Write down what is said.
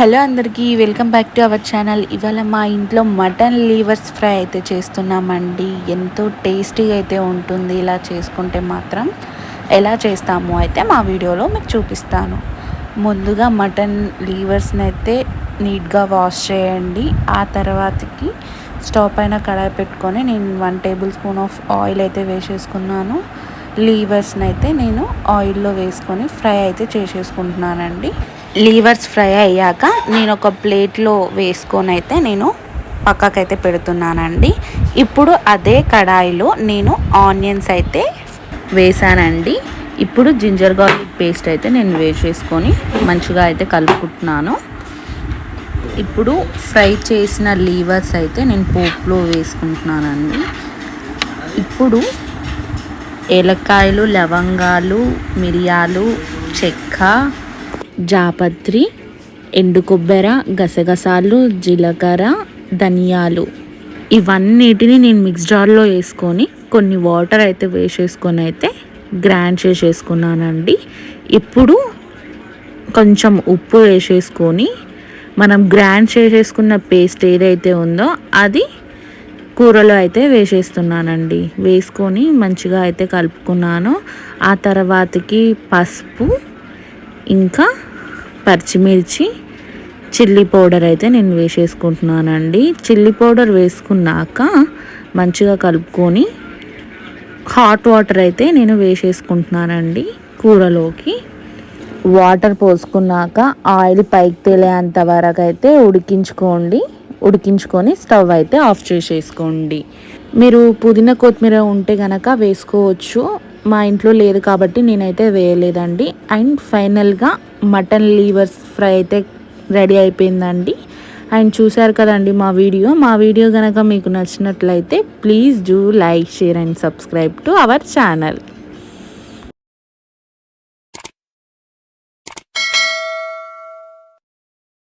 Hello అందరికీ welcome back to our channel. ఇవాళ మా ఇంట్లో మటన్ లీవర్స్ ఫ్రై అయితే చేస్తున్నామండి. ఎంతో టేస్టీగా అయితే ఉంటుంది ఇలా చేసుకుంటే మాత్రం. ఎలా చేస్తామో అయితే మా వీడియోలో మీకు చూపిస్తాను. ముందుగా మటన్ లీవర్స్ని అయితే నీట్గా వాష్ చేయండి. ఆ తర్వాతకి స్టవ్ పైన కడాయి పెట్టుకొని నేను one tablespoon of oil అయితే వేసేసుకున్నాను. లీవర్స్ని అయితే నేను ఆయిల్లో వేసుకొని ఫ్రై అయితే చేసేసుకుంటున్నానండి. లీవర్స్ ఫ్రై అయ్యాక నేను ఒక ప్లేట్లో వేసుకొని అయితే నేను పక్కకైతే పెడుతున్నానండి. ఇప్పుడు అదే కడాయిలో నేను ఆనియన్స్ అయితే వేసానండి. ఇప్పుడు జింజర్ గార్లిక్ పేస్ట్ అయితే నేను వేసేసుకొని మంచిగా అయితే కలుపుకుంటున్నాను. ఇప్పుడు ఫ్రై చేసిన లీవర్స్ అయితే నేను పోపులో వేసుకుంటున్నానండి. ఇప్పుడు ఏలక్కాయలు లవంగాలు మిరియాలు చెక్క జాపత్రి ఎండు కొబ్బెర గసగసాలు జీలకర్ర ధనియాలు. ఇవన్నిటిని నేను మిక్స్ జార్లో వేసుకొని కొన్ని వాటర్ అయితే వేసేసుకొని అయితే గ్రైండ్ చేసేసుకున్నానండి. ఇప్పుడు కొంచెం ఉప్పు వేసేసుకొని మనం గ్రైండ్ చేసేసుకున్న పేస్ట్ ఏదైతే ఉందో అది కూరలో అయితే వేసేస్తున్నానండి. వేసుకొని మంచిగా అయితే కలుపుకున్నాను. ఆ తర్వాతకి పసుపు ఇంకా పచ్చిమిర్చి చిల్లీ పౌడర్ అయితే నేను వేసేసుకుంటున్నానండి. చిల్లీ పౌడర్ వేసుకున్నాక మంచిగా కలుపుకొని హాట్ వాటర్ అయితే నేను వేసేసుకుంటున్నానండి కూరలోకి. వాటర్ పోసుకున్నాక ఆయిల్ పైకి తేలేంత వరకు అయితే ఉడికించుకోండి. ఉడికించుకొని స్టవ్ అయితే ఆఫ్ చేసేసుకోండి. మీరు పుదీనా కొత్తిమీర ఉంటే కనుక వేసుకోవచ్చు. మా ఇంట్లో లేదు కాబట్టి నేనైతే వేయలేదండి. అండ్ ఫైనల్గా మటన్ లీవర్స్ ఫ్రై అయితే రెడీ అయిపోయిందండి. అండ్ చూశారు కదండి మా వీడియో. మా వీడియో కనుక మీకు నచ్చినట్లయితే please do like share and subscribe to our channel.